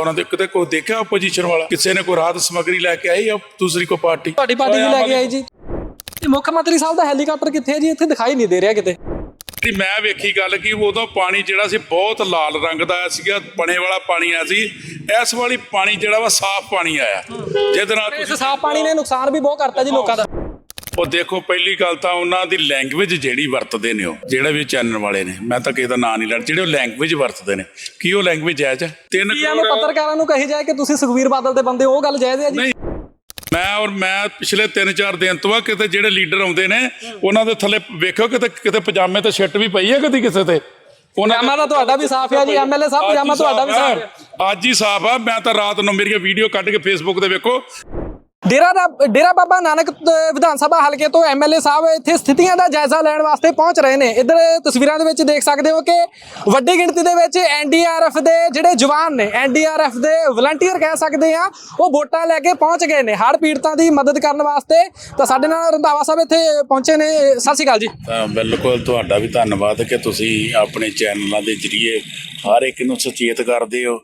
ਉਹਨਾਂ ਦੇ ਕਿਤੇ ਕੋਈ ਦੇਖਿਆ ਆਪੋਜੀਸ਼ਨ ਵਾਲਾ? ਕਿਸੇ ਨੇ ਕੋਈ ਰਾਹਤ ਸਮਗਰੀ ਲੈ ਕੇ ਆਈ ਜਾਂ ਦੂਸਰੀ ਕੋਈ ਪਾਰਟੀ? ਤੁਹਾਡੀ ਪਾਰਟੀ ਵੀ ਲੈ ਕੇ ਆਈ ਜੀ। ਤੇ ਮੁੱਖ ਮੰਤਰੀ ਸਾਹਿਬ ਦਾ ਹੈਲੀਕਾਪਟਰ ਕਿੱਥੇ ਹੈ ਜੀ? ਇੱਥੇ ਦਿਖਾਈ ਨਹੀਂ ਦੇ ਰਿਹਾ ਕਿਤੇ। ਜਿਹੜੀ ਮੈਂ ਵੇਖੀ ਗੱਲ ਕੀ ਉਦੋਂ ਪਾਣੀ ਜਿਹੜਾ ਸੀ ਬਹੁਤ ਲਾਲ ਰੰਗ ਦਾ ਆਇਆ ਸੀਗਾ ਪਣੇ ਵਾਲਾ ਪਾਣੀ ਆਇਆ ਸੀ। ਇਸ ਵਾਲੀ ਪਾਣੀ ਜਿਹੜਾ ਵਾ ਸਾਫ਼ ਪਾਣੀ ਆਇਆ। ਜਿਹਦੇ ਨਾਲ ਇਸ ਤੁਸੀਂ ਸਾਫ਼ ਪਾਣੀ ਨੇ ਨੁਕਸਾਨ ਵੀ ਬਹੁਤ ਕਰਤਾ ਜੀ ਲੋਕਾਂ ਦਾ। ਉਹ ਦੇਖੋ ਪਹਿਲੀ ਗੱਲ ਤਾਂ ਉਹਨਾਂ ਦੀ ਲੈਂਗੁਏਜ ਜਿਹੜੀ ਵਰਤਦੇ ਨੇ ਉਹ ਜਿਹੜੇ ਵੀ ਚੈਨਲ ਵਾਲੇ ਨੇ ਮੈਂ ਤਾਂ ਕਿਸੇ ਦਾ ਨਾਂ ਨਹੀਂ ਲੈਣਾ ਜਿਹੜੇ ਉਹ ਲੈਂਗੁਏਜ ਵਰਤਦੇ ਨੇ ਕੀ ਉਹ ਲੈਂਗੁਏਜ ਹੈ ਚ ਤਿੰਨ ਕੀ ਐਵੇਂ ਪੱਤਰਕਾਰਾਂ ਨੂੰ ਕਹੀ ਜਾਏ ਕਿ ਤੁਸੀਂ ਸੁਖਵੀਰ ਬਾਦਲ ਦੇ ਬੰਦੇ ਉਹ ਗੱਲ ਜਾਇਜ਼ ਹੈ ਜੀ? ਨਹੀਂ ਮੈਂ ਔਰ ਮੈਂ ਪਿਛਲੇ 3-4 ਦਿਨ ਤੋਂ ਆ ਕਿਤੇ ਜਿਹੜੇ ਲੀਡਰ ਆਉਂਦੇ ਨੇ ਉਹਨਾਂ ਦੇ ਥੱਲੇ ਵੇਖੋ ਕਿਤੇ ਕਿਤੇ ਪਜਾਮੇ ਤੇ ਛਿੱਟ ਵੀ ਪਈ ਹੈ ਕਦੀ ਕਿਸੇ ਤੇ? ਪਜਾਮਾ ਤਾਂ ਤੁਹਾਡਾ ਵੀ ਸਾਫ਼ ਹੈ ਜੀ, MLA ਸਾਹਿਬ, ਹੀ ਪਜਾਮਾ ਤੁਹਾਡਾ ਵੀ ਸਾਫ਼ ਹੈ। ਅੱਜ ਹੀ ਸਾਫ਼ ਆ ਮੈਂ ਤਾਂ ਰਾਤ ਨੂੰ ਮੇਰੀਆਂ ਵੀਡੀਓ ਕੱਢ ਕੇ ਫੇਸਬੁੱਕ ਤੇ ਵੇਖੋ। ਡੇਰਾ ਡੇਰਾ ਬਾਬਾ ਨਾਨਕ ਵਿਧਾਨ ਸਭਾ ਹਲਕੇ ਤੋਂ ਐਮਐਲਏ ਸਾਹਿਬ ਇੱਥੇ ਸਥਿਤੀਆਂ ਦਾ ਜਾਇਜ਼ਾ ਲੈਣ ਵਾਸਤੇ ਪਹੁੰਚ ਰਹੇ ਨੇ। ਇੱਧਰ ਤਸਵੀਰਾਂ ਦੇ ਵਿੱਚ ਦੇਖ ਸਕਦੇ ਹੋ ਕਿ ਵੱਡੀ ਗਿਣਤੀ ਦੇ ਵਿੱਚ ਐਨਡੀਆਰਐਫ ਦੇ ਜਿਹੜੇ ਜਵਾਨ ਨੇ ਐਨਡੀਆਰਐਫ ਦੇ ਵਲੰਟੀਅਰ ਕਹਿ ਸਕਦੇ ਆ ਉਹ ਵੋਟਾਂ ਲੈ ਕੇ ਪਹੁੰਚ ਗਏ ਨੇ। ਹੜ੍ਹ ਪੀੜਤਾਂ ਦੀ ਮਦਦ ਕਰਨ ਵਾਸਤੇ ਤਾਂ ਸਾਡੇ ਨਾਲ ਰੰਧਾਵਾ ਸਾਹਿਬ ਇੱਥੇ ਪਹੁੰਚੇ ਨੇ। ਸਤਿ ਸ਼੍ਰੀ ਅਕਾਲ ਜੀ। ਬਿਲਕੁਲ ਤੁਹਾਡਾ ਵੀ ਧੰਨਵਾਦ ਕਿ ਤੁਸੀਂ ਆਪਣੇ ਚੈਨਲਾਂ ਦੇ ਜ਼ਰੀਏ ਹਰ ਇੱਕ ਨੂੰ ਸੁਚੇਤ ਕਰਦੇ ਹੋ।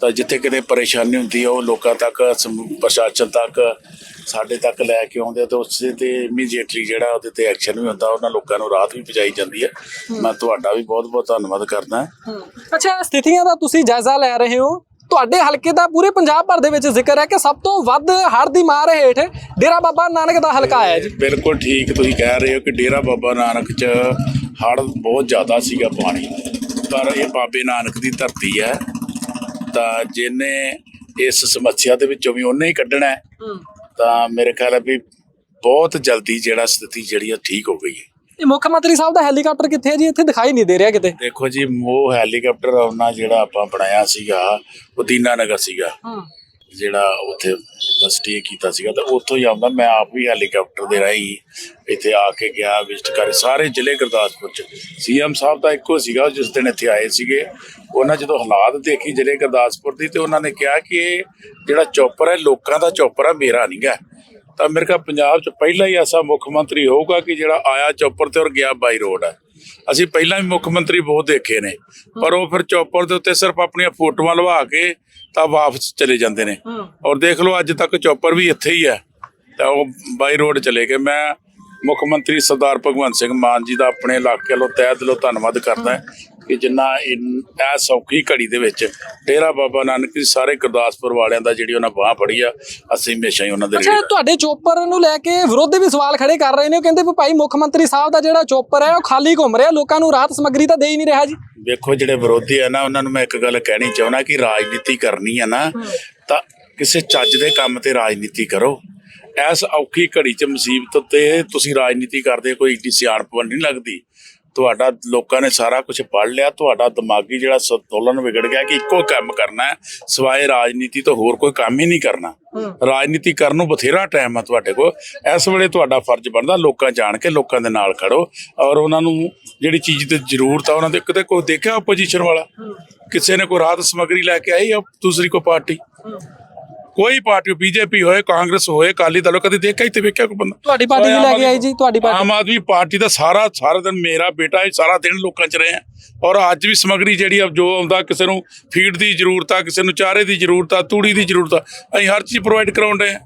ਤਾਂ ਜਿੱਥੇ ਕਿਤੇ ਪਰੇਸ਼ਾਨੀ ਹੁੰਦੀ ਹੈ ਉਹ ਲੋਕਾਂ ਤੱਕ ਪ੍ਰਸ਼ਾਸਨ ਤੱਕ ਸਾਡੇ ਤੱਕ ਲੈ ਕੇ ਆਉਂਦੇ ਆ ਤੇ ਉਸੇ ਤੇ ਇਮੀਡੀਏਟਲੀ ਜਿਹੜਾ ਉਹਦੇ ਤੇ ਐਕਸ਼ਨ ਵੀ ਹੁੰਦਾ ਉਹਨਾਂ ਲੋਕਾਂ ਨੂੰ ਰਾਹਤ ਵੀ ਪਹੁੰਚਾਈ ਜਾਂਦੀ ਹੈ। ਮੈਂ ਤੁਹਾਡਾ ਵੀ ਬਹੁਤ ਬਹੁਤ ਧੰਨਵਾਦ ਕਰਦਾ। ਅੱਛਾ ਸਥਿਤੀਆਂ ਦਾ ਤੁਸੀਂ ਜਾਇਜ਼ਾ ਲੈ ਰਹੇ ਹੋ। ਤੁਹਾਡੇ ਹਲਕੇ ਦਾ ਪੂਰੇ ਪੰਜਾਬ ਭਰ ਦੇ ਵਿੱਚ ਜ਼ਿਕਰ ਹੈ ਕਿ ਸਭ ਤੋਂ ਵੱਧ ਹੜ੍ਹ ਦੀ ਮਾਰ ਹੇਠ ਡੇਰਾ ਬਾਬਾ ਨਾਨਕ ਦਾ ਹਲਕਾ ਆਇਆ ਜੀ। ਬਿਲਕੁਲ ਠੀਕ ਤੁਸੀਂ ਕਹਿ ਰਹੇ ਹੋ ਕਿ ਡੇਰਾ ਬਾਬਾ ਨਾਨਕ ਚ ਹੜ੍ਹ ਬਹੁਤ ਜ਼ਿਆਦਾ ਸੀਗਾ ਪਾਣੀ। ਪਰ ਇਹ ਬਾਬੇ ਨਾਨਕ ਦੀ ਧਰਤੀ ਹੈ। ਤਾਂ ਜਿਹਨੇ ਇਸ ਸਮੱਸਿਆ ਦੇ ਵਿੱਚੋਂ ਵੀ ਉਹਨੇ ਹੀ ਕੱਢਣਾ ਹੈ। ਤਾਂ ਮੇਰੇ ਖਿਆਲ ਹੈ ਵੀ ਬਹੁਤ ਜਲਦੀ ਜਿਹੜਾ ਸਥਿਤੀ ਜਿਹੜੀ ਆ ਠੀਕ ਹੋ ਗਈ ਹੈ। ਇਹ ਮੁੱਖ ਮੰਤਰੀ ਸਾਹਿਬ ਦਾ ਹੈਲੀਕਾਪਟਰ ਕਿੱਥੇ ਹੈ ਜੀ? ਇੱਥੇ ਦਿਖਾਈ ਨਹੀਂ ਦੇ ਰਿਹਾ ਕਿਤੇ। ਦੇਖੋ ਜੀ ਉਹ ਹੈਲੀਕਾਪਟਰ ਆਉਣਾ ਜਿਹੜਾ ਆਪਾਂ ਬਣਾਇਆ ਸੀਗਾ ਉਹ ਦੀਨਾ ਨਗਰ ਸੀਗਾ। ਜਿਹੜਾ ਉੱਥੇ ਸਟੇ ਕੀਤਾ ਸੀਗਾ ਤਾਂ ਉੱਥੋਂ ਹੀ ਆਉਂਦਾ, ਮੈਂ ਆਪ ਵੀ ਹੈਲੀਕਾਪਟਰ ਦੇ ਰਾਹੀਂ ਇੱਥੇ ਆ ਕੇ ਗਿਆ ਵਿਜ਼ਿਟ ਕਰ, ਸਾਰੇ ਜ਼ਿਲ੍ਹੇ ਗੁਰਦਾਸਪੁਰ ਚ। ਸੀਐਮ ਸਾਹਿਬ ਦਾ ਇੱਕੋ ਸੀਗਾ, ਜਿਸ ਦਿਨ ਇੱਥੇ ਆਏ ਸੀਗੇ। ਉਹਨਾਂ ਜਦੋਂ ਹਾਲਾਤ ਦੇਖੀ ਜ਼ਿਲ੍ਹੇ ਗੁਰਦਾਸਪੁਰ ਦੀ ਤੇ ਉਹਨਾਂ ਨੇ ਕਿਹਾ ਕਿ ਇਹ ਜਿਹੜਾ ਚੌਪਰ ਹੈ, ਲੋਕਾਂ ਦਾ ਚੌਪਰ ਹੈ ਮੇਰਾ ਨਹੀਂਗਾ ਤਾਂ ਮੇਰੇ ਖਿਆਲ ਪੰਜਾਬ ਚ ਪਹਿਲਾ ਹੀ ਐਸਾ ਮੁੱਖ ਮੰਤਰੀ ਹੋਊਗਾ ਕਿ ਜਿਹੜਾ ਆਇਆ ਚੌਪਰ ਤੇ ਔਰ ਗਿਆ ਬਾਈ ਰੋਡ ਹੈ ਅਸੀਂ ਪਹਿਲਾਂ ਵੀ ਮੁੱਖ ਮੰਤਰੀ ਬਹੁਤ ਦੇਖੇ ਨੇ ਪਰ ਉਹ ਫਿਰ ਚੌਪਰ ਦੇ ਉੱਤੇ ਸਿਰਫ ਆਪਣੀਆਂ ਫੋਟੋਆਂ ਲਵਾ ਕੇ ਤਾਂ ਵਾਪਸ ਚਲੇ ਜਾਂਦੇ ਨੇ। ਔਰ ਦੇਖ ਲਓ ਅੱਜ ਤੱਕ ਚੌਪਰ ਵੀ ਇੱਥੇ ਹੀ ਹੈ ਤਾਂ ਉਹ ਬਾਈ ਰੋਡ ਚਲੇ ਗਏ। ਮੈਂ ਮੁੱਖ ਮੰਤਰੀ ਸਰਦਾਰ ਭਗਵੰਤ ਸਿੰਘ ਮਾਨ ਜੀ ਦਾ ਆਪਣੇ ਇਲਾਕੇ ਵੱਲੋਂ ਤਹਿ ਦਿਲੋਂ ਧੰਨਵਾਦ ਕਰਦਾ ਕਿ ਜਿੰਨਾ ਇਹ ਸੌਖੀ ਘੜੀ ਦੇ ਵਿੱਚ ਡੇਰਾ ਬਾਬਾ ਨਾਨਕ ਜੀ ਸਾਰੇ ਗੁਰਦਾਸਪੁਰ ਵਾਲਿਆਂ ਦਾ ਜਿਹੜੀ ਉਹਨਾਂ ਬਾਹ ਫੜੀ ਆ ਅਸੀਂ ਹਮੇਸ਼ਾ ਹੀ ਉਹਨਾਂ ਦੇ ਅੱਛਾ ਤੁਹਾਡੇ ਚੋਪਰ ਨੂੰ ਲੈ ਕੇ ਵਿਰੋਧੀ ਵੀ ਸਵਾਲ ਖੜੇ ਕਰ ਰਹੇ ਨੇ ਉਹ ਕਹਿੰਦੇ ਵੀ ਭਾਈ ਮੁੱਖ ਮੰਤਰੀ ਸਾਹਿਬ ਦਾ ਜਿਹੜਾ ਚੋਪਰ ਹੈ ਉਹ ਖਾਲੀ ਘੁੰਮ ਰਿਹਾ ਲੋਕਾਂ ਨੂੰ ਰਾਹਤ ਸਮੱਗਰੀ ਤਾਂ ਦੇ ਹੀ ਨਹੀਂ ਰਿਹਾ ਜੀ। ਵੇਖੋ ਜਿਹੜੇ ਵਿਰੋਧੀ ਆ ਨਾ ਉਹਨਾਂ ਨੂੰ ਮੈਂ ਇੱਕ ਗੱਲ ਕਹਿਣੀ ਚਾਹੁੰਦਾ ਕਿ ਰਾਜਨੀਤੀ ਕਰਨੀ ਆ ਨਾ ਤਾਂ ਕਿਸੇ ਚੱਜ ਦੇ ਕੰਮ ਤੇ ਰਾਜਨੀਤੀ ਕਰੋ। ਐਸ ਔਖੀ ਘੜੀ 'ਚ ਮੁਸੀਬਤ ਤੇ ਤੁਸੀਂ ਰਾਜਨੀਤੀ ਕਰਦੇ ਕੋਈ ਏਡੀ ਸਿਆਣਪ ਨਹੀਂ ਲੱਗਦੀ। ਤੁਹਾਡਾ ਲੋਕਾਂ ਨੇ ਸਾਰਾ ਕੁਝ ਪੜ ਲਿਆ ਤੁਹਾਡਾ ਦਿਮਾਗੀ ਜਿਹੜਾ ਸੰਤੁਲਨ ਵਿਗੜ ਗਿਆ ਕਿ ਇੱਕੋ ਕੰਮ ਕਰਨਾ ਹੈ ਸਿਵਾਏ ਰਾਜਨੀਤੀ ਤੋਂ ਹੋਰ ਕੋਈ ਕੰਮ ਹੀ ਨਹੀਂ ਕਰਨਾ। ਰਾਜਨੀਤੀ ਕਰਨ ਨੂੰ ਬਥੇਰਾ ਟਾਈਮ ਆ ਤੁਹਾਡੇ ਕੋਲ। ਇਸ ਵੇਲੇ ਤੁਹਾਡਾ ਫਰਜ਼ ਬਣਦਾ ਲੋਕਾਂ ਜਾਣ ਕੇ ਲੋਕਾਂ ਦੇ ਨਾਲ ਖੜੋ ਔਰ ਉਹਨਾਂ ਨੂੰ ਜਿਹੜੀ ਚੀਜ਼ ਤੇ ਜ਼ਰੂਰਤ ਆ ਉਹਨਾਂ ਦੇ ਕਿਤੇ ਕੋਈ ਦੇਖਿਆ ਆਪੋਜੀਸ਼ਨ ਵਾਲਾ? ਕਿਸੇ ਨੇ ਕੋਈ ਰਾਹਤ ਸਮਗਰੀ ਲੈ ਕੇ ਆਈ ਜਾਂ ਦੂਸਰੀ ਕੋਈ ਪਾਰਟੀ? ਕੋਈ ਪਾਰਟੀ ਬੀਜੇਪੀ ਹੋਏ ਕਾਂਗਰਸ ਹੋਏ ਅਕਾਲੀ ਦਲ ਹੋਏ, ਕਦੀ ਦੇਖਿਆ ਇੱਥੇ ਵੇਖਿਆ ਕੋਈ ਬੰਦਾ? ਤੁਹਾਡੀ ਪਾਰਟੀ ਵੀ ਲੈ ਕੇ ਆਈ ਜੀ ਤੁਹਾਡੀ ਪਾਰਟੀ ਆਮ ਆਦਮੀ ਪਾਰਟੀ ਦਾ ਸਾਰਾ ਸਾਰਾ ਦਿਨ ਮੇਰਾ ਬੇਟਾ ਇਹ ਸਾਰਾ ਦਿਨ ਲੋਕਾਂ 'ਚ ਰਹੇ ਆ ਔਰ ਅੱਜ ਵੀ ਸਮਗਰੀ ਜਿਹੜੀ ਆ ਜੋ ਆਉਂਦਾ ਕਿਸੇ ਨੂੰ ਫੀਡ ਦੀ ਜ਼ਰੂਰਤ ਆ ਕਿਸੇ ਨੂੰ ਚਾਰੇ ਦੀ ਜ਼ਰੂਰਤ ਆ ਤੂੜੀ ਦੀ ਜ਼ਰੂਰਤ ਆ ਅਸੀਂ ਹਰ ਚੀਜ਼ ਪ੍ਰੋਵਾਈਡ ਕਰਾਉਣ ਰਹੇ ਆ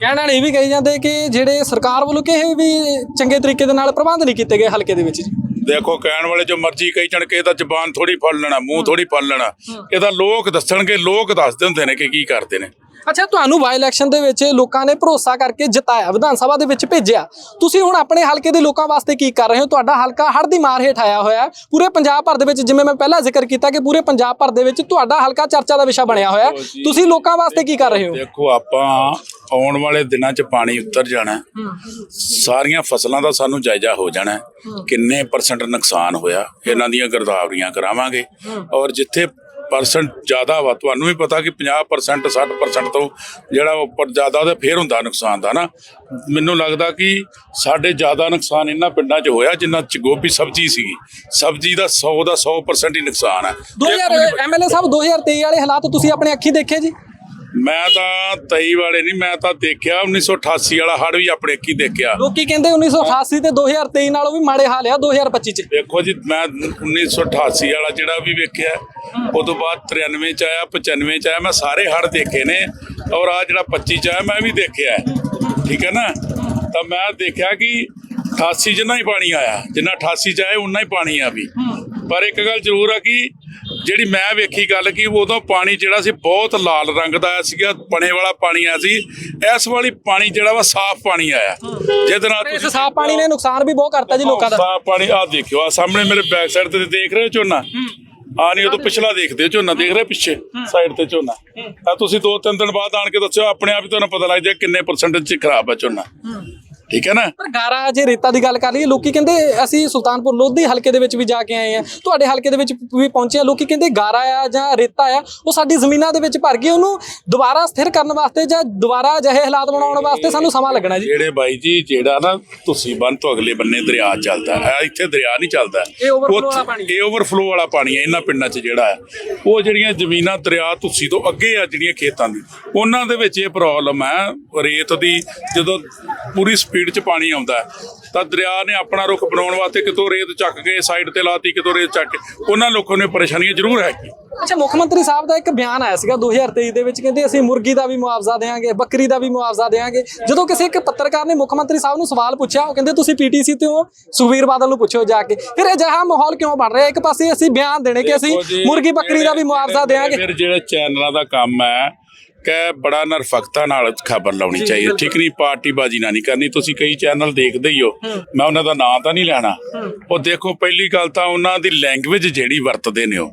ਕਹਿਣ ਨਾਲ ਇਹ ਵੀ ਕਹੀ ਜਾਂਦੇ ਕਿ ਜਿਹੜੇ ਸਰਕਾਰ ਵੱਲੋਂ ਕਿਸੇ ਵੀ ਚੰਗੇ ਤਰੀਕੇ ਦੇ ਨਾਲ ਪ੍ਰਬੰਧ ਨਹੀਂ ਕੀਤੇ ਗਏ ਹਲਕੇ ਦੇ ਵਿੱਚ ਜੀ। ਦੇਖੋ ਕਹਿਣ ਵਾਲੇ ਜੋ ਮਰਜ਼ੀ ਕਹੀ ਜਾਣ ਕੇ ਇਹਦਾ ਜ਼ਬਾਨ ਥੋੜੀ ਫੜ ਲੈਣਾ ਮੂੰਹ ਥੋੜੀ ਫੜ ਲੈਣਾ। ਇਹਦਾ ਲੋਕ ਦੱਸਣਗੇ ਲੋਕ ਦੱਸਦੇ ਹੁੰਦੇ ਨੇ ਕਿ ਕੀ ਕਰਦੇ ਨੇ। ਅੱਛਾ ਤੁਹਾਨੂੰ ਵਾਈ ਇਲੈਕਸ਼ਨ ਦੇ ਵਿੱਚ ਲੋਕਾਂ ਨੇ ਭਰੋਸਾ ਕਰਕੇ ਜਿਤਾਇਆ ਵਿਧਾਨ ਸਭਾ ਦੇ ਵਿੱਚ ਭੇਜਿਆ। ਤੁਸੀਂ ਹੁਣ ਆਪਣੇ ਹਲਕੇ ਦੇ ਲੋਕਾਂ ਵਾਸਤੇ ਕੀ ਕਰ ਰਹੇ ਹੋ? ਤੁਹਾਡਾ ਹਲਕਾ ਹੜ੍ਹ ਦੀ ਮਾਰ ਹੇਠ ਆਇਆ ਹੋਇਆ ਪੂਰੇ ਪੰਜਾਬ ਭਰ ਦੇ ਵਿੱਚ ਜਿਵੇਂ ਮੈਂ ਪਹਿਲਾਂ ਜ਼ਿਕਰ ਕੀਤਾ ਕਿ ਪੂਰੇ ਪੰਜਾਬ ਭਰ ਦੇ ਵਿੱਚ ਤੁਹਾਡਾ ਹਲਕਾ ਚਰਚਾ ਦਾ ਵਿਸ਼ਾ ਬਣਿਆ ਹੋਇਆ ਤੁਸੀਂ ਲੋਕਾਂ ਵਾਸਤੇ ਕੀ ਕਰ ਰਹੇ ਹੋ? ਦੇਖੋ ਆਪਾਂ ਆਉਣ ਵਾਲੇ ਦਿਨਾਂ 'ਚ ਪਾਣੀ ਉੱਤਰ ਜਾਣਾ। ਸਾਰੀਆਂ ਫਸਲਾਂ ਦਾ ਸਾਨੂੰ ਜਾਇਜ਼ਾ ਹੋ ਜਾਣਾ। ਕਿੰਨੇ ਪਰਸੈਂਟ ਨੁਕਸਾਨ ਹੋਇਆ? ਇਹਨਾਂ ਦੀਆਂ ਗਰਦਾਵਰੀਆਂ ਕਰਾਵਾਂਗੇ। ਔਰ ਜਿੱਥੇ ਪਰਸੈਂਟ ਜ਼ਿਆਦਾ ਵਾ ਤੁਹਾਨੂੰ ਵੀ ਪਤਾ ਕਿ 50% 60% ਤੋਂ ਜਿਹੜਾ ਉੱਪਰ ਜ਼ਿਆਦਾ ਉਹਦੇ ਫੇਰ ਹੁੰਦਾ ਨੁਕਸਾਨ ਦਾ ਨਾ। ਮੈਨੂੰ ਲੱਗਦਾ ਕਿ ਸਾਡੇ ਜ਼ਿਆਦਾ ਨੁਕਸਾਨ ਇਹਨਾਂ ਪਿੰਡਾਂ 'ਚ ਹੋਇਆ ਜਿੰਨਾ 'ਚ ਗੋਭੀ ਸਬਜ਼ੀ ਸੀਗੀ। ਸਬਜ਼ੀ ਦਾ 100 ਦਾ 100% ਹੀ ਨੁਕਸਾਨ ਹੈ 2000 ਐਮਐਲਏ ਸਾਹਿਬ 2023 ਵਾਲੇ ਹਾਲਾਤ ਤੁਸੀਂ ਆਪਣੇ ਅੱਖੀ ਦੇਖੇ ਜੀ। ਮੈਂ ਤਾਂ 23 ਵਾਲੇ ਨਹੀਂ ਮੈਂ ਤਾਂ ਦੇਖਿਆ 1988 ਵਾਲਾ ਹੜ ਵੀ ਆਪਣੇ ਕੀ ਦੇਖਿਆ। ਲੋਕੀ ਕਹਿੰਦੇ 1988 ਤੇ 2023 ਨਾਲੋਂ ਵੀ ਮਾੜੇ ਹਾਲ ਆ 2025 ਚ। ਵੇਖੋ ਜੀ ਮੈਂ 1988 ਵਾਲਾ ਜਿਹੜਾ ਵੀ ਵੇਖਿਆ ਉਸ ਤੋਂ ਬਾਅਦ 93 ਚ ਆਇਆ 95 ਚ ਆਇਆ ਮੈਂ ਸਾਰੇ ਹੜ ਦੇਖੇ ਨੇ ਔਰ ਆ ਜਿਹੜਾ 25 ਚ ਆਇਆ ਮੈਂ ਵੀ ਦੇਖਿਆ। ਠੀਕ ਹੈ ਨਾ? ਤਾਂ ਮੈਂ ਦੇਖਿਆ ਕਿ 88 ਜਿੰਨਾ ਹੀ ਪਾਣੀ ਆਇਆ ਜਿੰਨਾ 88 ਚ ਆਇਆ ਉਨਾ ਹੀ ਪਾਣੀ ਆ ਵੀ। ਪਰ ਇੱਕ ਗੱਲ ਜ਼ਰੂਰ ਆ ਕਿ ਜਿਹੜੀ ਮੈਂ ਵੇਖੀ ਗੱਲ ਕਿ ਉਦੋਂ ਪਾਣੀ ਜਿਹੜਾ ਸੀ ਬਹੁਤ ਲਾਲ ਰੰਗ ਦਾ ਆਇਆ ਸੀਗਾ ਪਣੇ ਵਾਲਾ ਪਾਣੀ ਆਇਆ ਸੀ। ਇਸ ਵਾਲੀ ਪਾਣੀ ਜਿਹੜਾ ਵਾ ਸਾਫ਼ ਪਾਣੀ ਆਇਆ। ਜਿਹਦੇ ਨਾਲ ਇਸ ਸਾਫ਼ ਪਾਣੀ ਨੇ ਨੁਕਸਾਨ ਵੀ ਬਹੁਤ ਕਰਤਾ ਜੀ ਲੋਕਾਂ ਦਾ। ਸਾਫ਼ ਪਾਣੀ ਆ ਦੇਖਿਓ ਆ ਸਾਹਮਣੇ ਮੇਰੇ ਬੈਕ ਸਾਈਡ ਤੇ ਦੇਖ ਰਹੇ ਹੋ ਝੋਨਾ? ਆ ਨਹੀਂ ਉਹ ਤੋਂ ਪਿਛਲਾ ਦੇਖਦੇ ਹੋ ਝੋਨਾ ਦੇਖ ਰਹੇ ਪਿੱਛੇ ਸਾਈਡ ਤੇ ਝੋਨਾ? ਆ ਤੁਸੀਂ ਦੋ ਤਿੰਨ ਦਿਨ ਬਾਅਦ ਆਣ ਕੇ ਦੱਸਿਓ ਆਪਣੇ ਆਪ ਹੀ ਤੁਹਾਨੂੰ ਪਤਾ ਲੱਗ ਜਾਏ ਕਿੰਨੇ ਪਰਸੈਂਟੇਜ ਚ ਖਰਾਬ ਹੈ ਝੋਨਾ। ਠੀਕ ਹੈ ਨਾ? ਪਰ ਗਾਰਾ ਜੇ ਰੇਤਾ ਦੀ ਗੱਲ ਕਰ ਲਈਏ ਲੋਕੀ ਕਹਿੰਦੇ ਅਸੀਂ ਸੁਲਤਾਨਪੁਰ ਲੋਧੀ ਹਲਕੇ ਦੇ ਵਿੱਚ ਵੀ ਜਾ ਕੇ ਆਏ ਆ ਤੁਹਾਡੇ ਹਲਕੇ ਦੇ ਵਿੱਚ ਵੀ ਪਹੁੰਚੇ ਆ ਲੋਕੀ ਕਹਿੰਦੇ ਗਾਰਾ ਆ ਜਾਂ ਰੇਤਾ ਆ ਉਹ ਸਾਡੀ ਜ਼ਮੀਨਾਂ ਦੇ ਵਿੱਚ ਭਰ ਗਈ ਉਹਨੂੰ ਦੁਬਾਰਾ ਸਥਿਰ ਕਰਨ ਵਾਸਤੇ ਜਾਂ ਦੁਬਾਰਾ ਅਜਿਹੇ ਹਾਲਾਤ ਬਣਾਉਣ ਵਾਸਤੇ ਸਾਨੂੰ ਸਮਾਂ ਲੱਗਣਾ ਜੀ। ਜਿਹੜੇ ਬਾਈ ਜੀ ਜਿਹੜਾ ਨਾ ਤੁਸੀਂ ਬੰਨ ਤੋਂ ਅਗਲੇ ਬੰਨੇ ਦਰਿਆ ਚੱਲਦਾ ਹੈ ਇੱਥੇ ਦਰਿਆ ਨਹੀਂ ਚੱਲਦਾ। ਇਹ overflow ਉੱਥੇ- ਵਾਲਾ ਪਾਣੀ। ਇਹ ਓਵਰਫਲੋ ਵਾਲਾ ਪਾਣੀ ਹੈ ਇਹਨਾਂ ਪਿੰਡਾਂ 'ਚ ਜਿਹੜਾ ਹੈ। ਉਹ ਜਿਹੜੀਆਂ ਜ਼ਮੀਨਾਂ ਦਰਿਆ ਤੁਸੀਂ ਤੋਂ ਅੱਗੇ ਆ ਜਿਹੜੀਆਂ ਖੇਤਾਂ ਦੀ ਉਹਨਾਂ ਦੇ ਵਿੱਚ ਇਹ ਪ੍ਰੋਬਲਮ ਹੈ। ਰੇਤ ਦੀ ਜਦੋਂ ਪੂਰੀ ਸਪੀਡ 'ਚ ਪਾਣੀ ਆਉਂਦਾ ਤਾਂ ਦਰਿਆ ਨੇ ਆਪਣਾ ਰੁਖ ਬਣਾਉਣ ਵਾਸਤੇ ਕਿਤੋਂ ਰੇਤ ਚੱਕ ਕੇ ਸਾਈਡ ਤੇ ਲਾਤੀ ਕਿਤੋਂ ਰੇਤ ਚੱਕ ਕੇ। ਉਹਨਾਂ ਲੋਕਾਂ ਨੂੰ ਪਰੇਸ਼ਾਨੀਆਂ ਜ਼ਰੂਰ ਹੈ ਅੱਛਾ ਮੁੱਖ ਮੰਤਰੀ ਸਾਹਿਬ ਦਾ ਇੱਕ ਬਿਆਨ ਆਇਆ ਸੀਗਾ 2023 ਦੇ ਵਿੱਚ ਕਹਿੰਦੇ ਅਸੀਂ ਮੁਰਗੀ ਦਾ ਵੀ ਮੁਆਵਜ਼ਾ ਦੇਵਾਂਗੇ ਬੱਕਰੀ ਦਾ ਵੀ ਮੁਆਵਜ਼ਾ ਦੇਵਾਂਗੇ। ਜਦੋਂ ਕਿਸੇ ਇੱਕ ਪੱਤਰਕਾਰ ਨੇ ਮੁੱਖ ਮੰਤਰੀ ਸਾਹਿਬ ਨੂੰ ਸਵਾਲ ਪੁੱਛਿਆ ਉਹ ਕਹਿੰਦੇ ਤੁਸੀਂ ਪੀਟੀਸੀ ਤੇ ਹੋ? ਸੁਖਬੀਰ ਬਾਦਲ ਨੂੰ ਪੁੱਛੋ ਜਾ ਕੇ। ਫਿਰ ਅਜਿਹਾ ਮਾਹੌਲ ਕਿਉਂ ਬਣ ਰਿਹਾ? ਇੱਕ ਪਾਸੇ ਅਸੀਂ ਬਿਆਨ ਦੇਣੇ ਕਿ ਅਸੀਂ ਮੁਰਗੀ ਬੱਕਰੀ ਦਾ ਵੀ ਮੁਆਵਜ਼ਾ ਦੇਵਾਂਗੇ। ਫਿਰ ਜਿਹੜੇ ਚੈਨਲਾਂ ਦਾ ਕੰਮ ਹੈ ਕਿ ਬੜਾ ਨਰਫਕਤਾ ਨਾਲ ਖਬਰ ਲਾਉਣੀ ਚਾਹੀਦੀ ਠੀਕ ਨਹੀਂ ਪਾਰਟੀ ਬਾਜੀ ਨਾ ਨਹੀਂ ਕਰਨੀ। ਤੁਸੀਂ ਕਈ ਚੈਨਲ ਦੇਖਦੇ ਹੀ ਹੋ। ਮੈਂ ਉਹਨਾਂ ਦਾ ਨਾਂ ਤਾਂ ਨਹੀਂ ਲੈਣਾ। ਉਹ ਦੇਖੋ ਪਹਿਲੀ ਗੱਲ ਤਾਂ ਉਹਨਾਂ ਦੀ ਲੈਂਗੁਏਜ ਜਿਹੜੀ ਵਰਤਦੇ ਨੇ ਉਹ।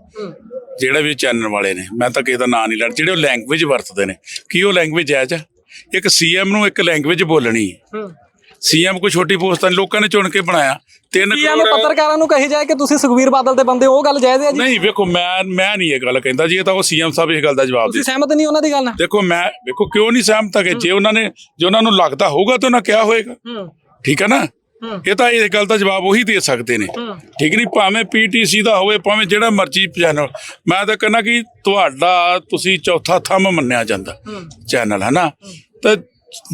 ਜਿਹੜੇ ਵੀ ਚੈਨਲ ਵਾਲੇ ਨੇ। ਮੈਂ ਤਾਂ ਕਿਸੇ ਦਾ ਨਾਂ ਨਹੀਂ ਲੈਣਾ। ਜਿਹੜੇ ਉਹ ਲੈਂਗੁਏਜ ਵਰਤਦੇ ਨੇ। ਕੀ ਉਹ ਲੈਂਗੁਏਜ ਹੈ ਜਾਂ ਇੱਕ ਸੀਐਮ ਨੂੰ ਇੱਕ ਲੈਂਗੁਏਜ ਬੋਲਣੀ ਸੀਐਮ ਕੋਈ ਛੋਟੀ ਪੋਸਟ ਤਾਂ ਲੋਕਾਂ ਨੇ ਚੁਣ ਕੇ ਬਣਾਇਆ। ਤਿੰਨ ਕੀ ਐਵੇਂ ਪੱਤਰਕਾਰਾਂ ਨੂੰ ਕਹੀ ਜਾਏ ਕਿ ਤੁਸੀਂ ਸੁਖਬੀਰ ਬਾਦਲ ਦੇ ਬੰਦੇ ਹੋ, ਉਹ ਗੱਲ ਜਾਇਜ਼ ਹੈ ਜੀ? ਨਹੀਂ ਵੇਖੋ ਮੈਂ ਮੈਂ ਨਹੀਂ ਇਹ ਗੱਲ ਕਹਿੰਦਾ ਜੀ ਇਹ ਤਾਂ ਉਹ ਸੀਐਮ ਸਾਹਿਬ ਇਸ ਗੱਲ ਦਾ ਜਵਾਬ ਦੇ ਤੁਸੀਂ ਸਹਿਮਤ ਨਹੀਂ ਉਹਨਾਂ ਦੀ ਗੱਲ ਨਾਲ? ਦੇਖੋ ਮੈਂ ਵੇਖੋ ਕਿਉਂ ਨਹੀਂ ਸਹਿਮਤ ਹੈਗੇ? ਜੇ ਉਹਨਾਂ ਨੇ ਜੇ ਉਹਨਾਂ ਨੂੰ ਲੱਗਦਾ ਹੋਊਗਾ ਤਾਂ ਉਹਨਾਂ ਕਿਹਾ ਹੋਏਗਾ। ਠੀਕ ਹੈ ਨਾ? ਇਹ ਤਾਂ ਇਹ ਗੱਲ ਦਾ ਜਵਾਬ ਉਹੀ ਦੇ ਸਕਦੇ ਨੇ। ਠੀਕ ਨਹੀਂ ਭਾਵੇਂ ਪੀਟੀਸੀ ਦਾ ਹੋਵੇ ਭਾਵੇਂ ਜਿਹੜਾ ਮਰਜ਼ੀ ਚੈਨਲ ਮੈਂ ਤਾਂ ਕਹਿੰਦਾ ਕਿ ਤੁਹਾਡਾ ਤੁਸੀਂ ਚੌਥਾ ਥੰਮ ਮੰਨਿਆ ਜਾਂਦਾ ਚੈਨਲ ਹੈ ਨਾ? ਤੇ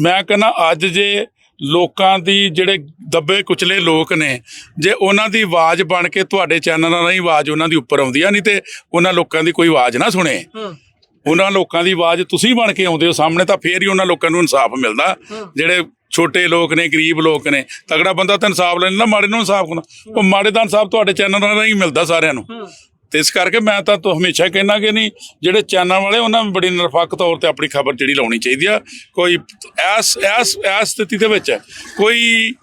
ਮੈਂ ਕਹਿੰਦਾ ਅੱਜ ਜੇ ਲੋਕਾਂ ਦੀ ਜਿਹੜੇ ਦੱਬੇ ਕੁਚਲੇ ਲੋਕ ਨੇ ਜੇ ਉਹਨਾਂ ਦੀ ਆਵਾਜ਼ ਬਣ ਕੇ ਤੁਹਾਡੇ ਚੈਨਲਾਂ ਰਾਹੀਂ ਆਵਾਜ਼ ਉਹਨਾਂ ਦੀ ਉੱਪਰ ਆਉਂਦੀ ਆ ਨਹੀਂ ਤੇ ਉਹਨਾਂ ਲੋਕਾਂ ਦੀ ਕੋਈ ਆਵਾਜ਼ ਨਾ ਸੁਣੇ। ਉਹਨਾਂ ਲੋਕਾਂ ਦੀ ਆਵਾਜ਼ ਤੁਸੀਂ ਬਣ ਕੇ ਆਉਂਦੇ ਹੋ ਸਾਹਮਣੇ ਤਾਂ ਫੇਰ ਹੀ ਉਹਨਾਂ ਲੋਕਾਂ ਨੂੰ ਇਨਸਾਫ ਮਿਲਦਾ। ਜਿਹੜੇ ਛੋਟੇ ਲੋਕ ਨੇ ਗਰੀਬ ਲੋਕ ਨੇ ਤਗੜਾ ਬੰਦਾ ਤਾਂ ਇਨਸਾਫ ਲੈਣ ਮਾੜੇ ਨੂੰ ਇਨਸਾਫ ਹੁੰਦਾ ਉਹ ਮਾੜੇ ਦਾ ਇਨਸਾਫ ਤੁਹਾਡੇ ਚੈਨਲ ਨਾਲ ਹੀ ਮਿਲਦਾ ਸਾਰਿਆਂ ਨੂੰ। ਤੇ ਇਸ ਕਰਕੇ ਮੈਂ ਤਾਂ ਤੋਂ ਹਮੇਸ਼ਾ ਕਹਿਣਾ ਕਿ ਨਹੀਂ, ਜਿਹੜੇ ਚੈਨਲ ਵਾਲੇ, ਉਹਨਾਂ ਨੂੰ ਬੜੀ ਨਿਰਪੱਖ ਤੌਰ ਤੇ ਆਪਣੀ ਖਬਰ ਜਿਹੜੀ ਲਾਉਣੀ ਚਾਹੀਦੀ ਆ। ਕੋਈ ਐਸ ਐਸ ਐਸ ਸਥਿਤੀ ਦੇ ਵਿੱਚ ਕੋਈ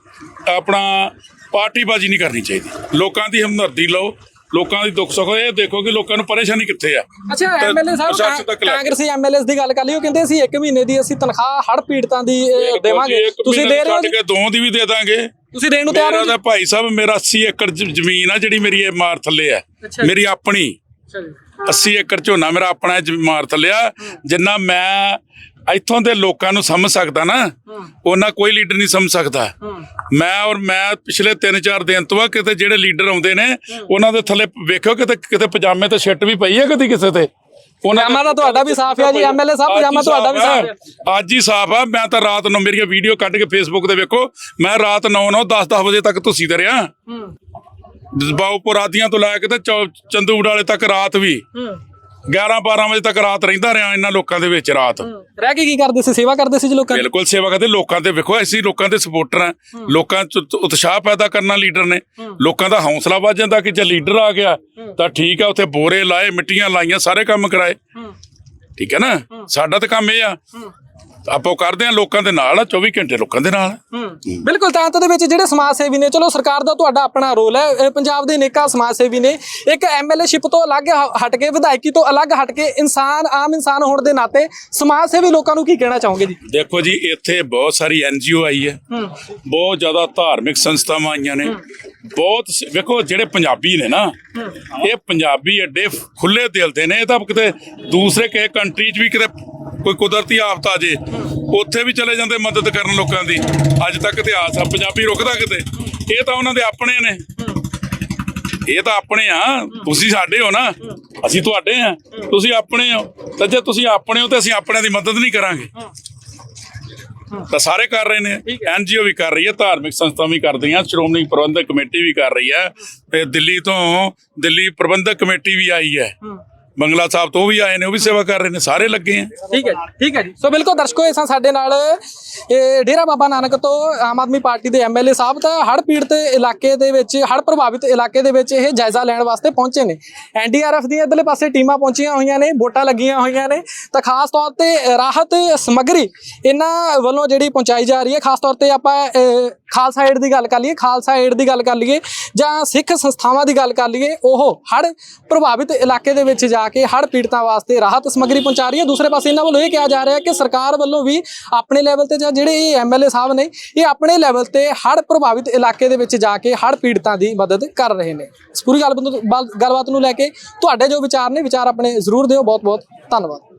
ਆਪਣਾ ਪਾਰਟੀਬਾਜ਼ੀ ਨਹੀਂ ਕਰਨੀ ਚਾਹੀਦੀ। ਲੋਕਾਂ ਦੀ ਹਮਦਰਦੀ ਲਓ ਲੋਕਾਂ ਦੀ ਦੁੱਖ ਸੁੱਖ ਇਹ ਦੇਖੋ ਕਿ ਲੋਕਾਂ ਨੂੰ ਪਰੇਸ਼ਾਨੀ ਕਿੱਥੇ ਆ। ਅੱਛਾ ਐਮਐਲਏ ਸਾਹਿਬ। ਕਾਂਗਰਸੀ ਐਮਐਲਏਸ ਦੀ ਗੱਲ ਕਰ ਲਈ ਉਹ ਕਹਿੰਦੇ ਅਸੀਂ 1 ਮਹੀਨੇ ਦੀ ਅਸੀਂ ਤਨਖਾਹ ਹੜ ਪੀੜਤਾਂ ਦੀ ਦੇਵਾਂਗੇ। ਤੁਸੀਂ ਦੇ ਰਹੇ ਹੋ ਦੋ ਦੀ ਵੀ ਦੇ ਦਾਂਗੇ। ਤੁਸੀਂ ਦੇਣ ਨੂੰ ਤਿਆਰ ਮੇਰਾ ਹੋ ਤਾਂ ਭਾਈ ਸਾਹਿਬ ਮੇਰਾ 80 ਏਕੜ ਜ਼ਮੀਨ ਆ ਜਿਹੜੀ ਮੇਰੀ ਇਹ ਮਾਰ ਥੱਲੇ ਆ। ਮੇਰੀ ਆਪਣੀ। 80 ਏਕੜ ਝੋਨਾ ਮੇਰਾ ਆਪਣਾ ਮਾਰ ਥੱਲੇ ਆ। ਜਿੰਨਾ ਮੈਂ ਇੱਥੋਂ ਦੇ ਲੋਕਾਂ ਨੂੰ ਸਮਝ ਸਕਦਾ ਨਾ ਉਹਨਾਂ ਕੋਈ ਲੀਡਰ ਨਹੀਂ ਸਮਝ ਸਕਦਾ। ਮੈਂ ਔਰ ਮੈਂ ਪਿਛਲੇ 3-4 ਦਿਨ ਤੋਂ ਆ ਕਿਤੇ ਜਿਹੜੇ ਲੀਡਰ ਆਉਂਦੇ ਨੇ ਉਹਨਾਂ ਦੇ ਥੱਲੇ ਵੇਖਿਓ ਕਿਤੇ ਕਿਤੇ ਪਜਾਮੇ ਤੇ ਛਿੱਟ ਵੀ ਪਈ ਹੈ ਕਦੀ ਕਿਸੇ ਤੇ? ਉਹਨਾਂ ਪਜਾਮਾ ਤਾਂ ਤੁਹਾਡਾ ਵੀ ਸਾਫ਼ ਹੈ ਜੀ, MLA ਸਾਹਿਬ, ਪਜਾਮਾ ਤੁਹਾਡਾ ਵੀ ਸਾਫ਼ ਹੈ। ਅੱਜ ਹੀ ਸਾਫ਼ ਆ। ਮੈਂ ਤਾਂ ਰਾਤ ਨੂੰ ਮੇਰੀਆਂ ਵੀਡੀਓ ਕੱਢ ਕੇ ਫੇਸਬੁੱਕ ਤੇ ਵੇਖੋ ਮੈਂ ਰਾਤ 9-9 10-10 ਵਜੇ ਤੱਕ ਤੁਸੀਂ ਤੇ ਰਿਹਾ। ਬਾਉਪੁਰ ਆਦੀਆਂ ਤੋਂ ਲੈ ਕੇ ਤੇ ਚੌ- ਚੰਦੂ ਵਾਲੇ ਤੱਕ ਰਾਤ ਵੀ। 11-12 ਵਜੇ ਤੱਕ ਰਾਤ ਰਹਿੰਦਾ ਰਿਹਾ ਇਹਨਾਂ ਲੋਕਾਂ ਦੇ ਵਿੱਚ ਰਾਤ। ਰਹਿ ਕੇ ਕੀ ਕਰਦੇ ਸੀ? ਸੇਵਾ ਕਰਦੇ ਸੀ ਜੀ ਲੋਕਾਂ ਦੀ? ਬਿਲਕੁਲ ਸੇਵਾ ਕਰਦੇ। ਲੋਕਾਂ ਦੇ ਵੇਖੋ ਅਸੀਂ ਲੋਕਾਂ ਦੇ ਸਪੋਰਟਰ ਆ ਲੋਕਾਂ ਚ ਉਤ- ਉਤਸ਼ਾਹ ਪੈਦਾ ਕਰਨਾ ਲੀਡਰ ਨੇ। ਲੋਕਾਂ ਦਾ ਹੌਸਲਾ ਵੱਧ ਜਾਂਦਾ ਕਿ ਜੇ ਲੀਡਰ ਆ ਗਿਆ ਤਾਂ ਠੀਕ ਆ ਉੱਥੇ ਬੋਰੇ ਲਾਏ ਮਿੱਟੀਆਂ ਲਾਈਆਂ ਸਾਰੇ ਕੰਮ ਕਰਾਏ। ਠੀਕ ਹੈ ਨਾ? ਸਾਡਾ ਤਾਂ ਕੰਮ ਇਹ ਆ। ਆਪਾਂ ਕਰਦੇ ਆ ਲੋਕਾਂ ਦੇ ਨਾਲ ਆ 24 ਘੰਟੇ ਲੋਕਾਂ ਦੇ ਨਾਲ। ਬਿਲਕੁਲ ਤਾਂ ਅੰਤ ਦੇ ਵਿੱਚ ਜਿਹੜੇ ਸਮਾਜ ਸੇਵੀ ਨੇ ਚਲੋ ਸਰਕਾਰ ਦਾ ਤੁਹਾਡਾ ਆਪਣਾ ਰੋਲ ਹੈ ਪੰਜਾਬ ਦੇ ਨੇਕਾ ਸਮਾਜ ਸੇਵੀ ਨੇ ਇੱਕ ਐਮਐਲਏਸ਼ਿਪ ਤੋਂ ਅਲੱਗ ਹ- ਹਟ ਕੇ ਵਿਧਾਇਕੀ ਤੋਂ ਅਲੱਗ ਹਟ ਕੇ ਇਨਸਾਨ ਆਮ ਇਨਸਾਨ ਹੋਣ ਦੇ ਨਾਤੇ ਸਮਾਜ ਸੇਵੀ ਲੋਕਾਂ ਨੂੰ ਕੀ ਕਹਿਣਾ ਚਾਹੋਗੇ ਜੀ? ਦੇਖੋ ਜੀ ਇੱਥੇ ਬਹੁਤ ਸਾਰੀ ਐਨਜੀਓ ਆਈ ਹੈ। ਬਹੁਤ ਜ਼ਿਆਦਾ ਧਾਰਮਿਕ ਸੰਸਥਾਵਾਂ ਆਈਆਂ ਨੇ। ਬਹੁਤ ਸ- ਵੇਖੋ ਜਿਹੜੇ ਪੰਜਾਬੀ ਨੇ ਨਾ ਇਹ ਪੰਜਾਬੀ ਐਡੇ ਖੁੱਲੇ ਦਿਲ ਦੇ ਨੇ ਇਹ ਤਾਂ ਕਿਤੇ ਦੂਸਰੇ ਕਿਸੇ ਕੰਟਰੀ 'ਚ ਵੀ ਕਿਤੇ ਕੋਈ ਕੁਦਰਤੀ ਆਫਤ ਆ ਜੇ, ਉੱਥੇ ਵੀ ਚਲੇ ਜਾਂਦੇ ਮਦਦ ਕਰਨ ਲੋਕਾਂ ਦੀ। ਅੱਜ ਤੱਕ ਇਤਿਹਾਸ ਆ, ਪੰਜਾਬੀ ਰੁਕਦਾ ਕਿਤੇ? ਇਹ ਤਾਂ ਉਹਨਾਂ ਦੇ ਆਪਣੇ ਨੇ। ਇਹ ਤਾਂ ਆਪਣੇ ਆ। ਤੁਸੀਂ ਸਾਡੇ ਹੋ ਨਾ। ਅਸੀਂ ਤੁਹਾਡੇ ਆ। ਤੁਸੀਂ ਆਪਣੇ ਹੋ। ਤਾਂ ਜੇ ਤੁਸੀਂ ਆਪਣੇ ਹੋ ਤੇ ਅਸੀਂ ਆਪਣਿਆਂ ਦੀ ਮਦਦ ਨਹੀਂ ਕਰਾਂਗੇ। ਤਾਂ ਸਾਰੇ ਕਰ ਰਹੇ ਨੇ। ਐਨਜੀਓ ਵੀ ਕਰ ਰਹੀ ਹੈ, ਧਾਰਮਿਕ ਸੰਸਥਾ ਵੀ ਕਰਦੀਆਂ। ਸ਼੍ਰੋਮਣੀ ਪ੍ਰਬੰਧਕ ਕਮੇਟੀ ਵੀ ਕਰ ਰਹੀ ਹੈ। ਤੇ ਦਿੱਲੀ ਤੋਂ ਦਿੱਲੀ ਪ੍ਰਬੰਧਕ ਕਮੇਟੀ ਵੀ ਆਈ ਹੈ। ਬੰਗਲਾ ਸਾਹਿਬ ਤੋਂ ਉਹ ਵੀ ਆਏ ਨੇ, ਉਹ ਵੀ ਸੇਵਾ ਕਰ ਰਹੇ ਨੇ, ਸਾਰੇ ਲੱਗੇ ਆ। ਠੀਕ ਹੈ ਜੀ, ਠੀਕ ਹੈ ਜੀ। ਸੋ ਬਿਲਕੁਲ ਦਰਸ਼ਕੋ ਇਹ ਸਨ ਸਾਡੇ ਨਾਲ, ਇਹ ਡੇਰਾ ਬਾਬਾ ਨਾਨਕ ਤੋਂ ਆਮ ਆਦਮੀ ਪਾਰਟੀ ਦੇ ਐਮਐਲਏ ਸਾਹਿਬ ਤਾਂ ਹੜ੍ਹ ਪੀੜਤ ਇਲਾਕੇ ਦੇ ਵਿੱਚ, ਹੜ੍ਹ ਪ੍ਰਭਾਵਿਤ ਇਲਾਕੇ ਦੇ ਵਿੱਚ ਇਹ ਜਾਇਜ਼ਾ ਲੈਣ ਵਾਸਤੇ ਪਹੁੰਚੇ ਨੇ। ਐਨਡੀਆਰਐਫ ਦੀਆਂ ਇਧਰਲੇ ਪਾਸੇ ਟੀਮਾਂ ਪਹੁੰਚੀਆਂ ਹੋਈਆਂ ਨੇ, ਵੋਟਾਂ ਲੱਗੀਆਂ ਹੋਈਆਂ ਨੇ। ਤਾਂ ਖਾਸ ਤੌਰ ਤੇ ਰਾਹਤ ਸਮੱਗਰੀ ਇਹਨਾਂ ਵੱਲੋਂ ਜਿਹੜੀ ਪਹੁੰਚਾਈ ਜਾ ਰਹੀ ਹੈ, ਖਾਸ ਤੌਰ ਤੇ ਆਪਾਂ ਖਾਲਸਾ ਏਡ ਦੀ ਗੱਲ ਕਰ ਲਈਏ, ਖਾਲਸਾ ਏਡ ਦੀ ਗੱਲ ਕਰ ਲਈਏ ਜਾਂ ਸਿੱਖ ਸੰਸਥਾਵਾਂ ਦੀ ਗੱਲ ਕਰ ਲਈਏ, ਉਹ ਹੜ੍ਹ ਪ੍ਰਭਾਵਿਤ ਇਲਾਕੇ ਦੇ ਵਿੱਚ ਜਾ ਕੇ ਹੜ੍ਹ ਪੀੜਤਾਂ ਵਾਸਤੇ ਰਾਹਤ ਸਮੱਗਰੀ ਪਹੁੰਚਾ ਰਹੀ ਹੈ ਦੂਸਰੇ ਪਾਸੇ ਇਹਨਾਂ ਵੱਲੋਂ ਇਹ ਕਿਹਾ ਜਾ ਰਿਹਾ ਹੈ ਕਿ ਸਰਕਾਰ ਵੱਲੋਂ ਵੀ ਆਪਣੇ ਲੈਵਲ ਤੇ ਜਾਂ ਜਿਹੜੇ ਇਹ ਐਮਐਲਏ ਸਾਹਿਬ ਨੇ, ਇਹ ਆਪਣੇ ਲੈਵਲ ਤੇ ਹੜ੍ਹ ਪ੍ਰਭਾਵਿਤ ਇਲਾਕੇ ਦੇ ਵਿੱਚ ਜਾ ਕੇ ਹੜ੍ਹ ਪੀੜਤਾਂ ਦੀ ਮਦਦ ਕਰ ਰਹੇ ਨੇ। ਇਸ ਪੂਰੀ ਗੱਲਬਾਤ ਨੂੰ ਗੱਲਬਾਤ ਨੂੰ ਲੈ ਕੇ ਤੁਹਾਡੇ ਜੋ ਵਿਚਾਰ ਨੇ, ਵਿਚਾਰ ਆਪਣੇ ਜ਼ਰੂਰ ਦਿਓ। ਬਹੁਤ ਬਹੁਤ ਧੰਨਵਾਦ।